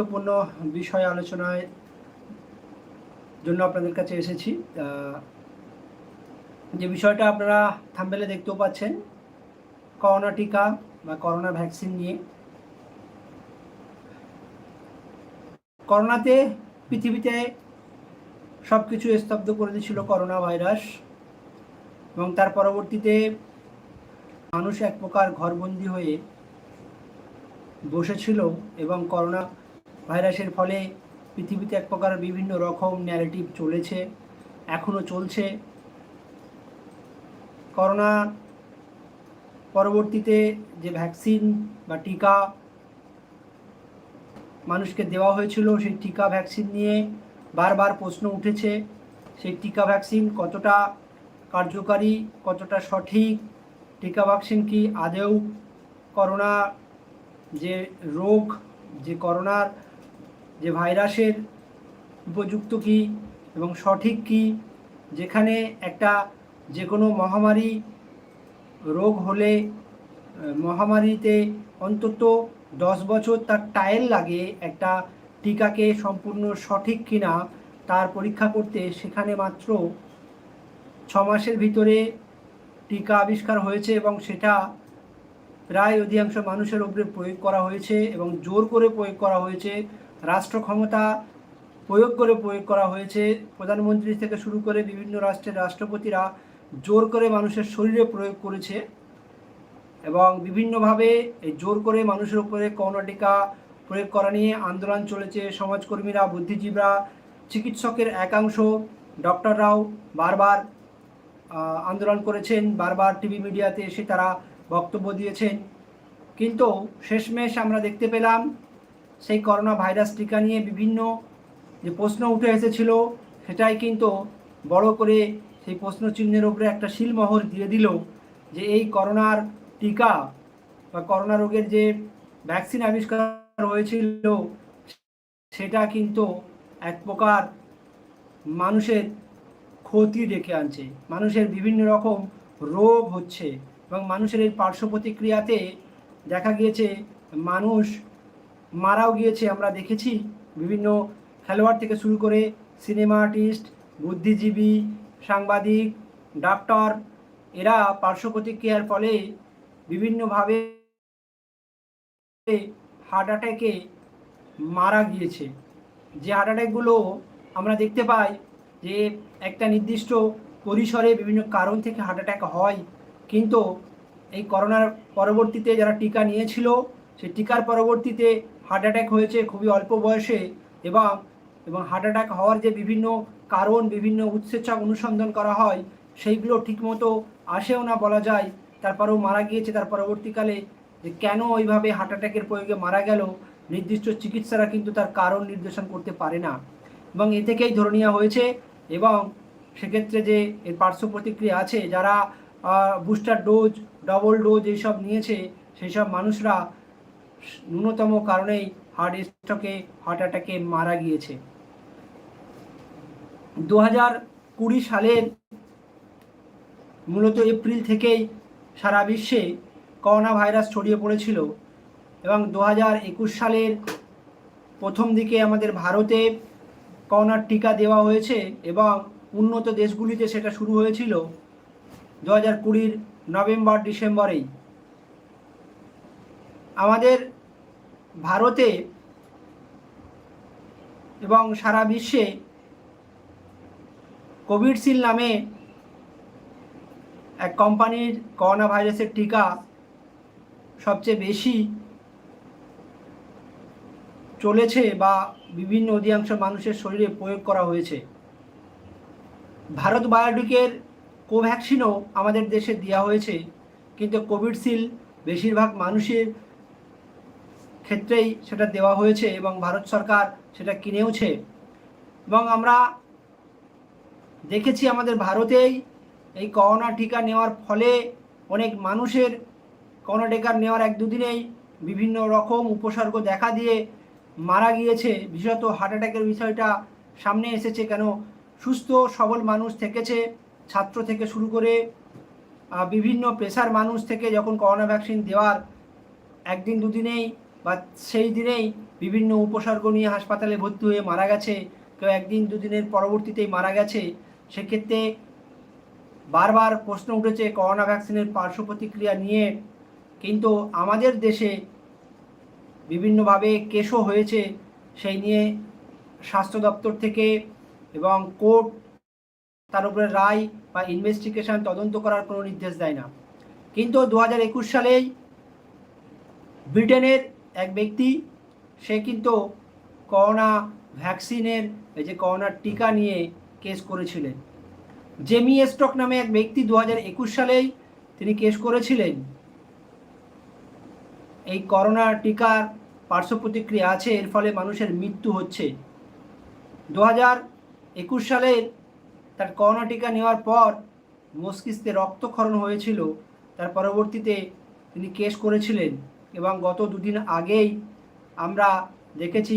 গুরুত্বপূর্ণ বিষয় আলোচনায় জন্য আপনাদের কাছে এসেছি। যে বিষয়টা আপনারা থাম্বেলে দেখতেও পাচ্ছেন, করোনা টিকা বা করোনা ভ্যাকসিন নিয়ে। করোনাতে পৃথিবীতে সব কিছু স্তব্ধ করে দিয়েছিল করোনা ভাইরাস এবং তার পরবর্তীতে মানুষ এক প্রকার ঘরবন্দি হয়ে বসেছিল এবং করোনা ভাইরাসের ফলে পৃথিবীতে এক প্রকার বিভিন্ন রকম ন্যারেটিভ চলেছে, এখনও চলছে। করোনা পরবর্তীতে যে ভ্যাকসিন বা টিকা মানুষকে দেওয়া হয়েছিল, সেই টিকা ভ্যাকসিন নিয়ে বারবার প্রশ্ন উঠেছে, সেই টিকা ভ্যাকসিন কতটা কার্যকারী, কতটা সঠিক, টিকা ভ্যাকসিন কি আদেও করোনা যে রোগ, যে করোনার যে ভাইরাসের উপযুক্ত কি এবং সঠিক কি? যেখানে একটা যে কোনো মহামারী রোগ হলে মহামারীতে অন্তত দশ বছর তার টাইল লাগে একটা টিকাকে সম্পূর্ণ সঠিক কিনা, তার পরীক্ষা করতে সেখানে মাত্র ছ মাসের ভিতরে টিকা আবিষ্কার হয়েছে এবং সেটা প্রায় অধিকাংশ মানুষের উপরে প্রয়োগ করা হয়েছে এবং জোর করে প্রয়োগ করা হয়েছে। রাষ্ট্র ক্ষমতা প্রয়োগ করে প্রয়োগ করা হয়েছে। প্রধানমন্ত্রী থেকে শুরু করে বিভিন্ন রাষ্ট্রের রাষ্ট্রপতিরা জোর করে মানুষের শরীরে প্রয়োগ করেছে এবং বিভিন্নভাবে এই জোর করে মানুষের উপরে করোনা প্রয়োগ করা নিয়ে আন্দোলন চলেছে। সমাজকর্মীরা, বুদ্ধিজীবীরা, চিকিৎসকের একাংশ, ডক্টররাও বারবার আন্দোলন করেছেন। বারবার টিভি মিডিয়াতে এসে তারা বক্তব্য দিয়েছেন। কিন্তু শেষমেশ আমরা দেখতে পেলাম সেই করোনা ভাইরাস টিকা নিয়ে বিভিন্ন যে প্রশ্ন উঠে এসেছিল, সেটাই কিন্তু বড় করে সেই প্রশ্ন চিহ্নের উপরে একটা শিলমোহর দিয়ে দিল যে এই করোনার টিকা বা করোনা রোগের যে ভ্যাকসিন আবিষ্কার হয়েছিল, সেটা কিন্তু এক প্রকার মানুষের ক্ষতি ডেকে আনছে। মানুষের বিভিন্ন রকম রোগ হচ্ছে এবং মানুষের এই পার্শ্ব প্রতিক্রিয়াতে দেখা গিয়েছে মানুষ মারাও গিয়েছে, আমরা দেখেছি। বিভিন্ন খেলোয়াড় থেকে শুরু করে সিনেমা আর্টিস্ট বুদ্ধিজীবী, সাংবাদিক, ডাক্তার, এরা পার্শ্ব প্রতিক্রিয়ার ফলে বিভিন্নভাবে হার্ট অ্যাটাকে মারা গিয়েছে। যে হার্ট অ্যাটাকগুলো আমরা দেখতে পাই যে একটা নির্দিষ্ট পরিসরে বিভিন্ন কারণ থেকে হার্ট অ্যাটাক হয়, কিন্তু এই করোনার পরবর্তীতে যারা টিকা নিয়েছিল, সেই টিকার পরবর্তীতে হার্ট অ্যাটাক হয়েছে খুবই অল্প বয়সে এবং এবং হার্ট অ্যাটাক হওয়ার যে বিভিন্ন কারণ, বিভিন্ন উৎসেচক অনুসন্ধান করা হয়, সেইগুলো ঠিকমতো আসেও না বলা যায়। তারপরেও মারা গিয়েছে তার পরবর্তীকালে যে কেন ওইভাবে হার্ট অ্যাটাকের প্রয়োগে মারা গেল, নির্দিষ্ট চিকিৎসারা কিন্তু তার কারণ নির্দেশন করতে পারে না। এবং এ থেকেই ধরে নেওয়া হয়েছে এবং সেক্ষেত্রে যে এর পার্শ্ব প্রতিক্রিয়া আছে, যারা বুস্টার ডোজ ডবল ডোজ এইসব নিয়েছে সেই সব মানুষরা ন্যূনতম কারণেই হার্ট স্ট্রোকে হার্ট অ্যাটাকে মারা গিয়েছে। দু হাজার কুড়ি সালের মূলত এপ্রিল থেকেই সারা বিশ্বে করোনা ভাইরাস ছড়িয়ে পড়েছিল এবং দু হাজার একুশ সালের প্রথম দিকে আমাদের ভারতে করোনার টিকা দেওয়া হয়েছে এবং উন্নত দেশগুলিতে সেটা শুরু হয়েছিল দু হাজার কুড়ির নভেম্বর ডিসেম্বরেই আমাদের ভারতে এবং সারা বিশ্বে কোভিডশিল নামে এক কোম্পানির করোনা ভাইরাসের টিকা সবচেয়ে বেশি চলেছে বা বিভিন্ন অধিকাংশ মানুষের শরীরে প্রয়োগ করা হয়েছে। ভারত বায়োটিকের কোভ্যাক্সিনও আমাদের দেশে দেওয়া হয়েছে, কিন্তু কোভিডশিল বেশিরভাগ মানুষের ক্ষেত্রেই সেটা দেওয়া হয়েছে এবং ভারত সরকার সেটা কিনেওছে। এবং আমরা দেখেছি আমাদের ভারতেই এই করোনা টিকা নেওয়ার ফলে অনেক মানুষের করোনা টিকা নেওয়ার এক দুদিনেই বিভিন্ন রকম উপসর্গ দেখা দিয়ে মারা গিয়েছে। বিশেষত হার্ট অ্যাটাকের বিষয়টা সামনে এসেছে কেন? সুস্থ, সবল মানুষ থেকেছে, ছাত্র থেকে শুরু করে বিভিন্ন পেশার মানুষ থেকে যখন করোনা ভ্যাকসিন দেওয়ার একদিন দুদিনেই বা সেই দিনেই বিভিন্ন উপসর্গ নিয়ে হাসপাতালে ভর্তি হয়ে মারা গেছে, কেউ একদিন দুদিনের পরবর্তীতেই মারা গেছে, সেক্ষেত্রে বারবার প্রশ্ন উঠেছে করোনা ভ্যাকসিনের পার্শ্ব প্রতিক্রিয়া নিয়ে। কিন্তু আমাদের দেশে বিভিন্নভাবে কেসও হয়েছে, সেই নিয়ে স্বাস্থ্য দপ্তর থেকে এবং কোর্ট তার উপরে রায় বা ইনভেস্টিগেশন তদন্ত করার কোনো নির্দেশ দেয় না। কিন্তু দু হাজার একুশ সালেই ব্রিটেনের এক ব্যক্তি, সে কিন্তু করোনা ভ্যাকসিনের এই যে করোনার টিকা নিয়ে কেস করেছিলেন। জেমি স্টক নামে এক ব্যক্তি দু হাজার একুশ সালেই তিনি কেস করেছিলেন। এই করোনা টিকার পার্শ্ব প্রতিক্রিয়া আছে, এর ফলে মানুষের মৃত্যু হচ্ছে। দু হাজার একুশ সালের তার করোনা টিকা নেওয়ার পর মস্তিষ্কে রক্তক্ষরণ হয়েছিল, তার পরবর্তীতে তিনি কেস করেছিলেন। এবং গত দুদিন আগেই আমরা দেখেছি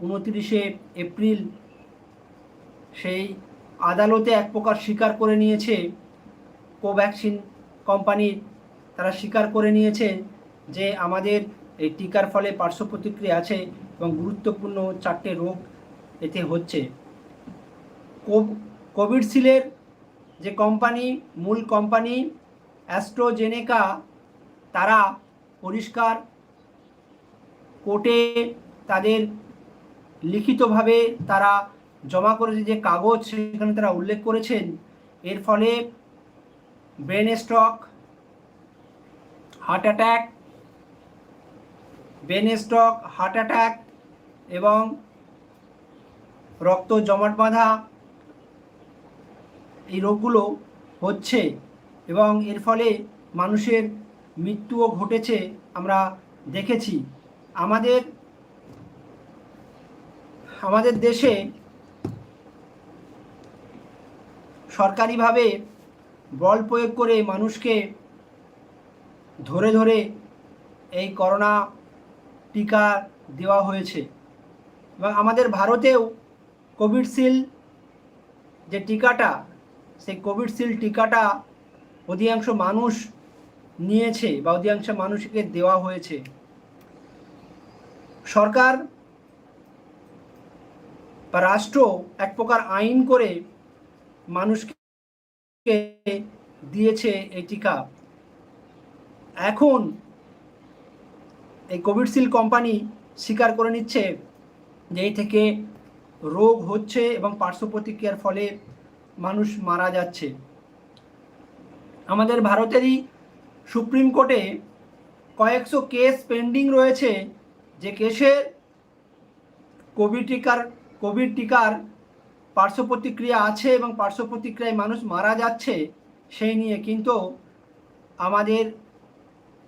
উনত্রিশে এপ্রিল সেই আদালতে এক প্রকার স্বীকার করে নিয়েছে কোভ্যাক্সিন কোম্পানির তারা স্বীকার করে নিয়েছে যে আমাদের এই টিকার ফলে পার্শ্ব প্রতিক্রিয়া আছে এবং গুরুত্বপূর্ণ চারটে রোগ এতে হচ্ছে। কোভিডশিল্ডের যে কোম্পানি, মূল কোম্পানি, অ্যাস্ট্রোজেনেকা, তারা পরিষ্কার কোর্টে তাদের লিখিতভাবে তারা জমা করেছে যে কাগজ সেখানে তারা উল্লেখ করেছেন। এর ফলে brain stroke, heart attack brain stroke, heart attack এবং রক্ত জমাট বাঁধা এই রোগগুলো হচ্ছে এবং এর ফলে মানুষের মৃত্যুও ঘটেছে, আমরা দেখেছি। আমাদের আমাদের দেশে সরকারিভাবে বল প্রয়োগ করে মানুষকে ধরে ধরে এই করোনা টিকা দেওয়া হয়েছে। এবং আমাদের ভারতেও কোভিডশিল্ড যে টিকাটা, সেই কোভিডশিল্ড টিকাটা অধিকাংশ মানুষ নিয়েছে বা অধিকাংশ মানুষকে দেওয়া হয়েছে। সরকার বা রাষ্ট্র এক প্রকার আইন করে মানুষকে দিয়েছে এই টিকা। এখন এই কোভিডশিল্ড কোম্পানি স্বীকার করে নিচ্ছে যে এই থেকে রোগ হচ্ছে এবং পার্শ্ব প্রতিক্রিয়ার ফলে মানুষ মারা যাচ্ছে। আমাদের ভারতেরই সুপ্রিম কোর্টে কয়েকশো কেস পেন্ডিং রয়েছে যে কেসে কোভিড টিকার কোভিড টিকার পার্শ্ব প্রতিক্রিয়া আছে এবং পার্শ্ব প্রতিক্রিয়ায় মানুষ মারা যাচ্ছে সেই নিয়ে কিন্তু আমাদের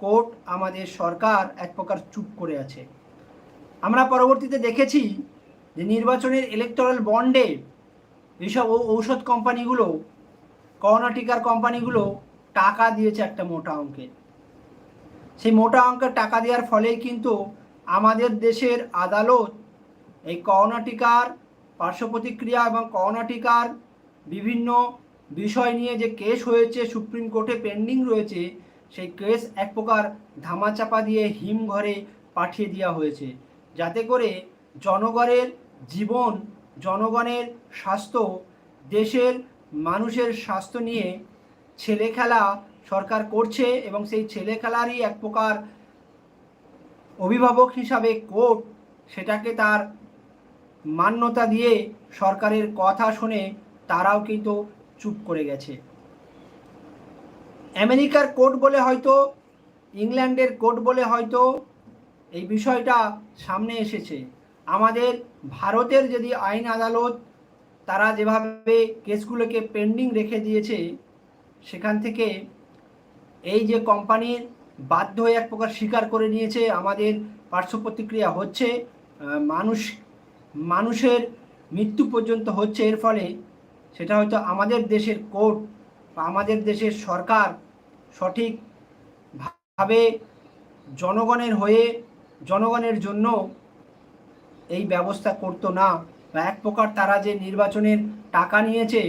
কোর্ট, আমাদের সরকার এক প্রকার চুপ করে আছে। আমরা পরবর্তীতে দেখেছি যে নির্বাচনের ইলেকট্রাল বন্ডে এইসব ঔষধ কোম্পানিগুলো করোনা টিকার কোম্পানিগুলো টাকা দিয়েছে একটা মোটা অঙ্কের। সেই মোটা অঙ্কের টাকা দেওয়ার ফলেই কিন্তু আমাদের দেশের আদালত এই করোনা টিকার পার্শ্ব প্রতিক্রিয়া এবং করোনা টিকার বিভিন্ন বিষয় নিয়ে যে কেস হয়েছে, সুপ্রিম কোর্টে পেন্ডিং রয়েছে, সেই কেস এক প্রকার ধামাচাপা দিয়ে হিম ঘরে পাঠিয়ে দেওয়া হয়েছে। যাতে করে জনগণের জীবন, জনগণের স্বাস্থ্য, দেশের মানুষের স্বাস্থ্য নিয়ে ছেলে খেলা সরকার করছে এবং সেই ছেলে খেলারই এক প্রকার অভিভাবক হিসাবে কোর্ট সেটাকে তার মান্যতা দিয়ে সরকারের কথা শুনে তারাও কিন্তু চুপ করে গেছে। আমেরিকার কোর্ট বলে হয়তো, ইংল্যান্ডের কোর্ট বলে হয়তো এই বিষয়টা সামনে এসেছে। আমাদের ভারতের যদি আইন আদালত তারা যেভাবে কেসগুলোকে পেন্ডিং রেখে দিয়েছে সেখান থেকে এই যে কোম্পানির বাধ্য হয়ে এক প্রকার স্বীকার করে নিয়েছে, আমাদের পার্শ্ব প্রতিক্রিয়া হচ্ছে মানুষ, মানুষের মৃত্যু পর্যন্ত হচ্ছে। এর ফলে সেটা হয়তো আমাদের দেশের কোর্ট বা আমাদের দেশের সরকার সঠিকভাবে জনগণের হয়ে, জনগণের জন্য এই ব্যবস্থা করতো না বা এক প্রকার তারা যে নির্বাচনের টাকা নিয়েছে,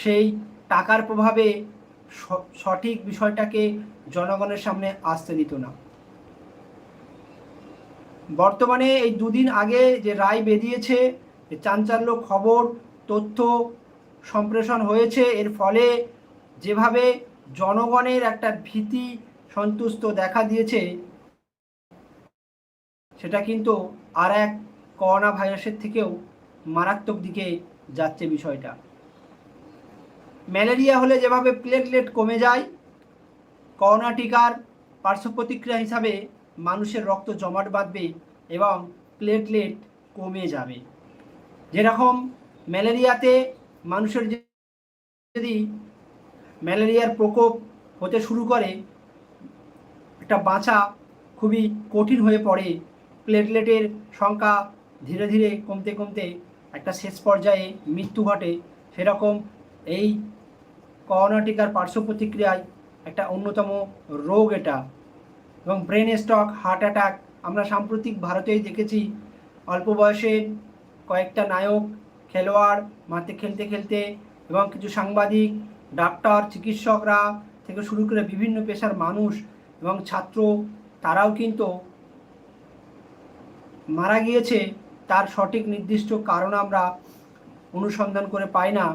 সেই টাকার প্রভাবে সঠিক বিষয়টাকে জনগণের সামনে আসতে দিত না। বর্তমানে এই দুদিন আগে যে রায় বেরিয়েছে চাঞ্চল্য খবর, তথ্য সম্প্রেষণ হয়েছে, এর ফলে যেভাবে জনগণের একটা ভীতি সন্তুষ্ট দেখা দিয়েছে, সেটা কিন্তু আর এক করোনা ভাইরাসের থেকেও মারাত্মক দিকে যাচ্ছে বিষয়টা। ম্যালেরিয়া হলে যেভাবে প্লেটলেট কমে যায়, করোনা টিকার পার্শ্ব প্রতিক্রিয়া হিসাবে মানুষের রক্ত জমাট বাঁধবে এবং প্লেটলেট কমে যাবে। যেরকম ম্যালেরিয়াতে মানুষের যদি ম্যালেরিয়ার প্রকোপ হতে শুরু করে, একটা বাঁচা খুবই কঠিন হয়ে পড়ে প্লেটলেটের সংখ্যা ধীরে ধীরে কমতে কমতে একটা শেষ পর্যায়ে মৃত্যু ঘটে, সেরকম এই করোনা টিকার পার্শ্ব প্রতিক্রিয়ায় একটা অন্যতম রোগ এটা। এবং ব্রেন স্ট্রোক হার্ট অ্যাটাক আমরা সাম্প্রতিক ভারতেই দেখেছি, অল্প বয়সে কয়েকটা নায়ক, খেলোয়াড়, মাঠে খেলতে খেলতে এবং কিছু সাংবাদিক, ডাক্তার, চিকিৎসকরা থেকে শুরু করে বিভিন্ন পেশার মানুষ এবং ছাত্র, তারাও কিন্তু মারা গিয়েছে। তার সঠিক নির্দিষ্ট কারণ আমরা অনুসন্ধান করে পাই না।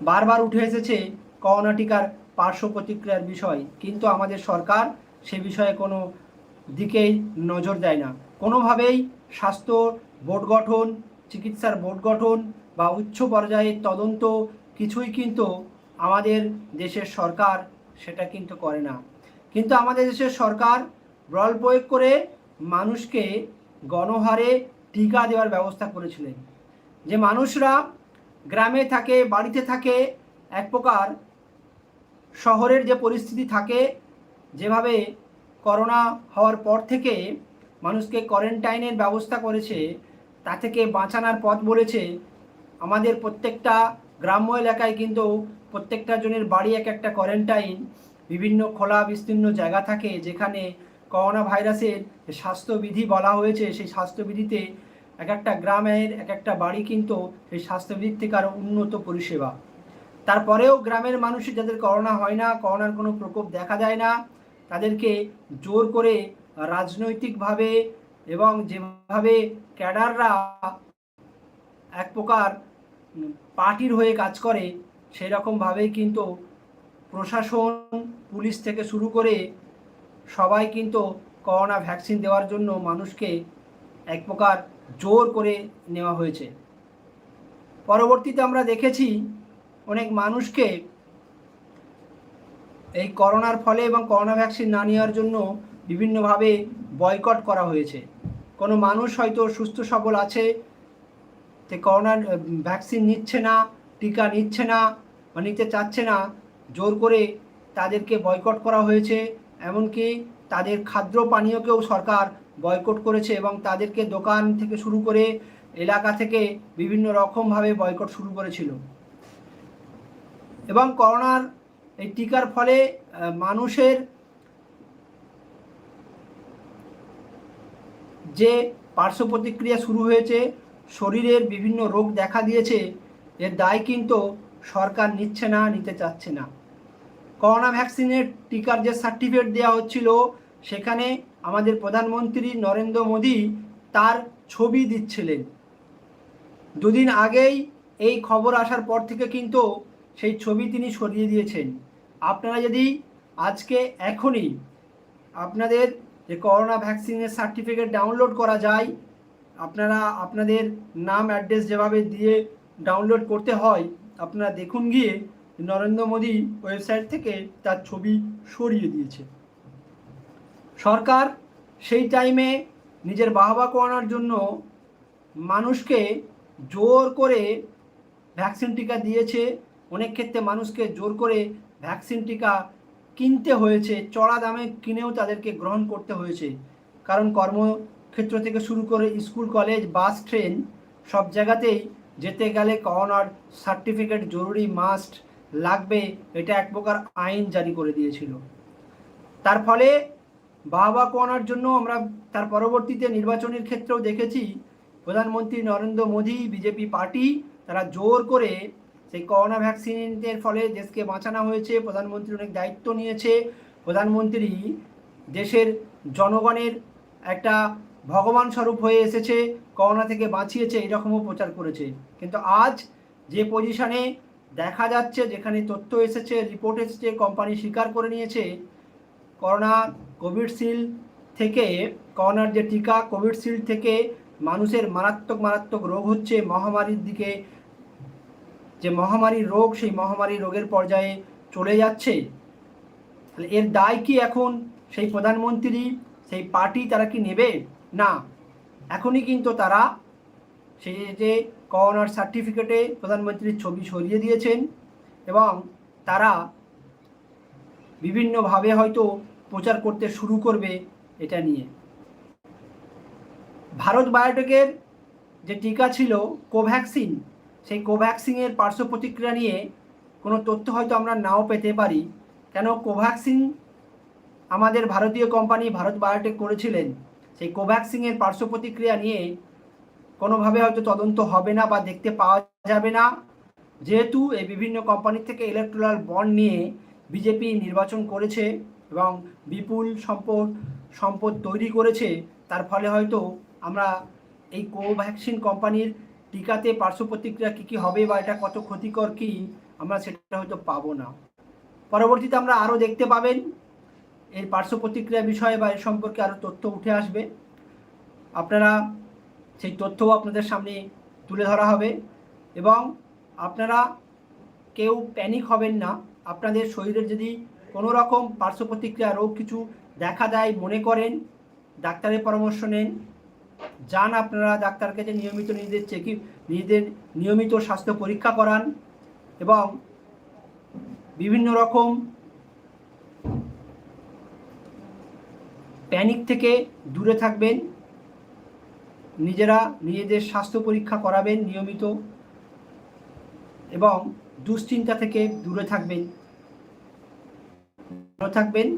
বারবার উঠে এসেছে করোনা টিকার পার্শ্ব প্রতিক্রিয়ার বিষয়, কিন্তু আমাদের সরকার সে বিষয়ে কোনো দিকেই নজর দেয় না। কোনোভাবেই স্বাস্থ্য বোর্ড গঠন, চিকিৎসার বোর্ড গঠন বা উচ্চ পর্যায়ের তদন্ত কিছুই কিন্তু আমাদের দেশের সরকার সেটা কিন্তু করে না। কিন্তু আমাদের দেশের সরকার বল প্রয়োগ করে মানুষকে গণহারে টিকা দেওয়ার ব্যবস্থা করেছিলেন। যে মানুষরা গ্রামে থাকে, বাড়িতে থাকে, এক প্রকার শহরের যে পরিস্থিতি থাকে, যেভাবে করোনা হওয়ার পর থেকে মানুষকে কোয়ারেন্টাইনের ব্যবস্থা করেছে, তা থেকে বাঁচানোর পথ বলেছে আমাদের প্রত্যেকটা গ্রাম্য এলাকায় কিন্তু প্রত্যেকটা জনের বাড়ি এক একটা কোয়ারেন্টাইন বিভিন্ন খোলা বিস্তীর্ণ জায়গা থাকে যেখানে করোনা ভাইরাসের স্বাস্থ্যবিধি বলা হয়েছে, সেই স্বাস্থ্যবিধিতে এক একটা গ্রামের এক একটা বাড়ি কিন্তু সেই স্বাস্থ্যবিধির থেকে আরও উন্নত পরিষেবা। তারপরেও গ্রামের মানুষের যাদের করোনা হয় না, করোনার কোনো প্রকোপ দেখা যায় না, তাদেরকে জোর করে রাজনৈতিকভাবে এবং যেভাবে ক্যাডাররা এক প্রকার পার্টির হয়ে কাজ করে সেই রকমভাবেই কিন্তু প্রশাসন, পুলিশ থেকে শুরু করে সবাই কিন্তু করোনা ভ্যাকসিন দেওয়ার জন্য মানুষকে এক প্রকার জোর করে নেওয়া হয়েছে। পরবর্তীতে আমরা দেখেছি অনেক মানুষকে এই করোনার ফলে এবং করোনা ভ্যাকসিন না নেওয়ার জন্য বিভিন্নভাবে বয়কট করা হয়েছে। কোনো মানুষ হয়তো সুস্থ, সবল আছে যে করোনার ভ্যাকসিন নিচ্ছে না, টিকা নিচ্ছে না, বা নিতে চাচ্ছে না, জোর করে তাদেরকে বয়কট করা হয়েছে। এমনকি তাদের খাদ্য পানীয়কেও সরকার বয়কট করেছে এবং তাদেরকে দোকান থেকে শুরু করে এলাকা থেকে বিভিন্ন রকমভাবে বয়কট শুরু করেছিল। এবং করোনার এই টিকার ফলে মানুষের যে পার্শ্ব প্রতিক্রিয়া শুরু হয়েছে, শরীরের বিভিন্ন রোগ দেখা দিয়েছে, এর দায় কিন্তু সরকার নিচ্ছে না, নিতে চাচ্ছে না। করোনা ভ্যাকসিনের টিকার যে সার্টিফিকেট দেওয়া হচ্ছিল, সেখানে আমাদের প্রধানমন্ত্রী নরেন্দ্র মোদী তার ছবি দিচ্ছিলেন। দুদিন আগেই এই খবর আসার পর থেকে কিন্তু সেই ছবি তিনি সরিয়ে দিয়েছেন। আপনারা যদি আজকে এখনই আপনাদের যে করোনা ভ্যাকসিনের সার্টিফিকেট ডাউনলোড করা যায়, আপনারা আপনাদের নাম, অ্যাড্রেস যেভাবে দিয়ে ডাউনলোড করতে হয়, আপনারা দেখুন গিয়ে নরেন্দ্র মোদী ওয়েবসাইট থেকে তার ছবি সরিয়ে দিয়েছে সরকার সেই টাইমে নিজের বাহবা করানোর জন্য মানুষকে জোর করে ভ্যাকসিন টিকা দিয়েছে। অনেক ক্ষেত্রে মানুষকে জোর করে ভ্যাকসিন টিকা কিনতে হয়েছে, চড়া দামে কিনেও তাদেরকে গ্রহণ করতে হয়েছে। কারণ কর্মক্ষেত্র থেকে শুরু করে স্কুল কলেজ বাস ট্রেন সব জায়গাতেই যেতে গেলে করোনার সার্টিফিকেট জরুরি মাস্ট লাগবে, এটা এক প্রকার আইন জারি করে দিয়েছিল। তার ফলে বাহবা পাওয়ানোর জন্য আমরা তার পরবর্তীতে নির্বাচনের ক্ষেত্রেও দেখেছি, প্রধানমন্ত্রী নরেন্দ্র মোদী, বিজেপি পার্টি, তারা জোর করে সেই করোনা ভ্যাকসিনের ফলে দেশকে বাঁচানো হয়েছে, প্রধানমন্ত্রী অনেক দায়িত্ব নিয়েছে, প্রধানমন্ত্রী দেশের জনগণের একটা ভগবান স্বরূপ হয়ে এসেছে, করোনা থেকে বাঁচিয়েছে এরকমও প্রচার করেছে। কিন্তু আজ যে পজিশনে দেখা যাচ্ছে, যেখানে তথ্য এসেছে, রিপোর্ট এসেছে, কোম্পানি স্বীকার করে নিয়েছে করোনা কোভিডশিল্ড থেকে, করোনার যে টিকা কোভিডশিল্ড থেকে মানুষের মারাত্মক মারাত্মক রোগ হচ্ছে মহামারীর দিকে। যে মহামারী রোগ, সেই মহামারী রোগের পর্যায়ে চলে যাচ্ছে। এর দায় কি এখন? সেই প্রধানমন্ত্রী, সেই পার্টি তারা কি নেবে? না। এখনই কিন্তু তারা সেই যে করোনার সার্টিফিকেটে প্রধানমন্ত্রীর ছবি সরিয়ে দিয়েছেন এবং তারা বিভিন্নভাবে হয়তো প্রচার করতে শুরু করবে এটা নিয়ে। ভারত বায়োটেকের যে টিকা ছিল কোভ্যাক্সিন, সেই কোভ্যাক্সিনের পার্শ্ব প্রতিক্রিয়া নিয়ে কোনো তথ্য হয়তো আমরা নাও পেতে পারি। কেন কোভ্যাক্সিন আমাদের ভারতীয় কোম্পানি ভারত বায়োটেক করেছিলেন, সেই কোভ্যাক্সিনের পার্শ্ব প্রতিক্রিয়া নিয়ে কোনোভাবে হয়তো তদন্ত হবে না বা দেখতে পাওয়া যাবে না। যেহেতু এই বিভিন্ন কোম্পানি থেকে ইলেকট্রাল বন্ড নিয়ে বিজেপি নির্বাচন করেছে এবং বিপুল সম্পদ সম্পদ তৈরি করেছে, তার ফলে হয়তো আমরা এই কোভ্যাক্সিন কোম্পানির টিকাতে পার্শ্ব প্রতিক্রিয়া কী কী হবে বা এটা কত ক্ষতিকর কি, আমরা সেটা হয়তো পাবো না। পরবর্তীতে আমরা আরও দেখতে পাবেন, এর পার্শ্ব প্রতিক্রিয়া বিষয়ে বা এর সম্পর্কে আরও তথ্য উঠে আসবে। আপনারা সেই তথ্যও আপনাদের সামনে তুলে ধরা হবে এবং আপনারা কেউ প্যানিক হবেন না। আপনাদের শরীরের যদি কোনো রকম পার্শ্ব প্রতিক্রিয়া রোগ কিছু দেখা দেয় মনে করেন, ডাক্তারের পরামর্শ নেন। যান আপনারা ডাক্তার কাছে নিয়মিত নিজেদের চেকি নিজেদের নিয়মিত স্বাস্থ্য পরীক্ষা করান এবং বিভিন্ন রকম প্যানিক থেকে দূরে থাকবেন। নিজেরা নিজেদের স্বাস্থ্য পরীক্ষা করাবেন নিয়মিত এবং দুশ্চিন্তা থেকে দূরে থাকবেন। ভালো থাকবেন।